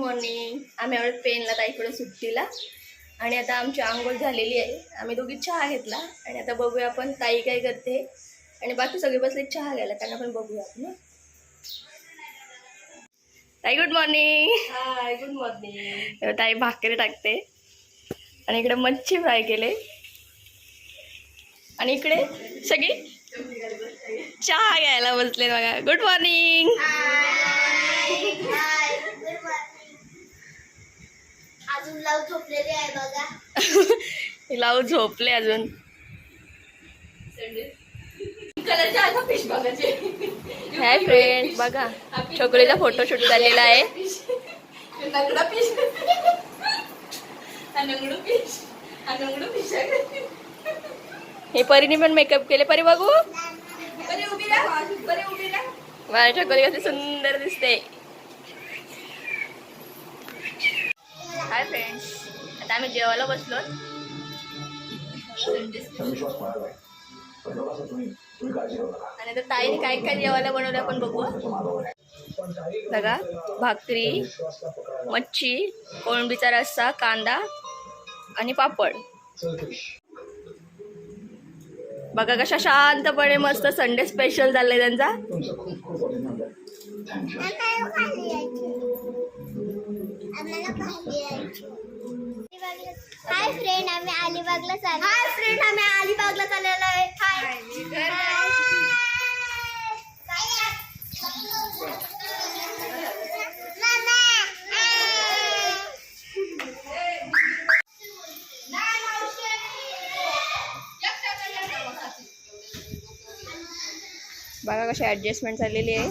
आम्ही एवढं पेनला ताईकडे सुट्टीला. आणि आता आमची आंघोळ झालेली आहे. आम्ही दोघी चहा घेतला. आणि आता बघूया आपण ताई काय करते. आणि बाकी सगळे बसले चहा घ्यायला. त्यांना पण बघूया आपण. ताई good morning hi good morning ताई भाकरी टाकते. आणि इकडे मच्छी फ्राय केले. आणि इकडे सगळी चहा घ्यायला बसले बघा. गुड मॉर्निंग अजून लाव झोपलेली आहे बघा. लावू झोपले अजून. हाय फ्रेंड बघा छोकरीचा फोटो शूट झालेला आहे. हे परीने पण मेकअप केले. परी बघू. बरे उभी राहा. बरे उभी राहा. माझ्या छोकरी कशी सुंदर दिसते. हाय फ्रेंड्स आता आम्ही जेवायला बसलो. आणि आता ताईने काय काय जेवायला बनवलं आपण बघू बघा भाकरी मच्छी कोळंबीचा रस्सा कांदा आणि पापड. बघा कशा शांतपणे मस्त संडे स्पेशल झालंय त्यांचा. हाय फ्रेंड आम्ही अलिबागला चाललो. हाय फ्रेंड आम्ही अलिबागला चाललेलो आहे. हाय बघा कशी ऍडजस्टमेंट झालेली आहे.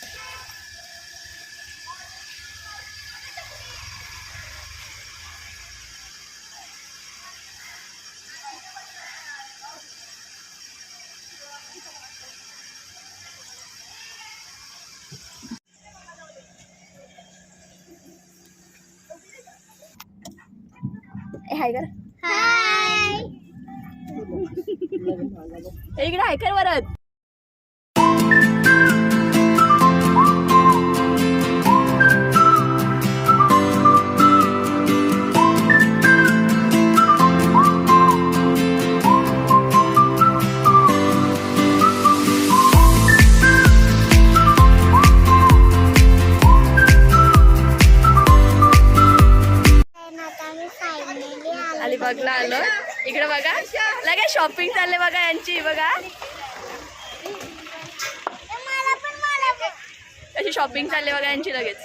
हाय कर. इकडे हाय कर परत अलिबागला आलो. इकडे बघा. लगेच शॉपिंग चालले बघा यांची बघा. मला कशी शॉपिंग चालले बघा यांची लगेच.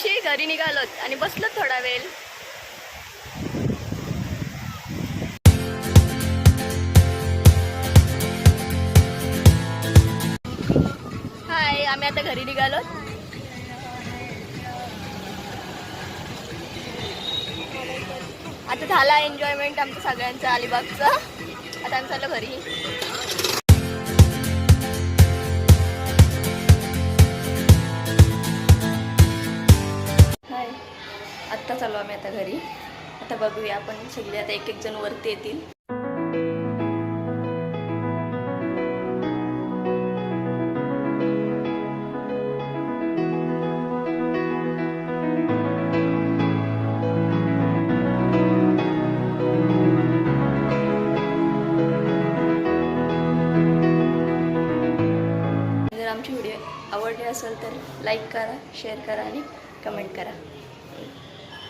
बक्षी घरी निघालोत. आणि बसलो थोडा वेळ. हाय आम्ही आता घरी निघालो आता झाला एन्जॉयमेंट आमचं सगळ्यांचं अलिबागचं. आता आम्ही चाललो घरी. आत्ता चालू आम्ही आता घरी. आता बघूया आपण सगळे आता एक एक जण वरती येतील. जर व्हिडिओ आवडले असेल तर लाईक करा शेअर करा आणि कमेंट करा.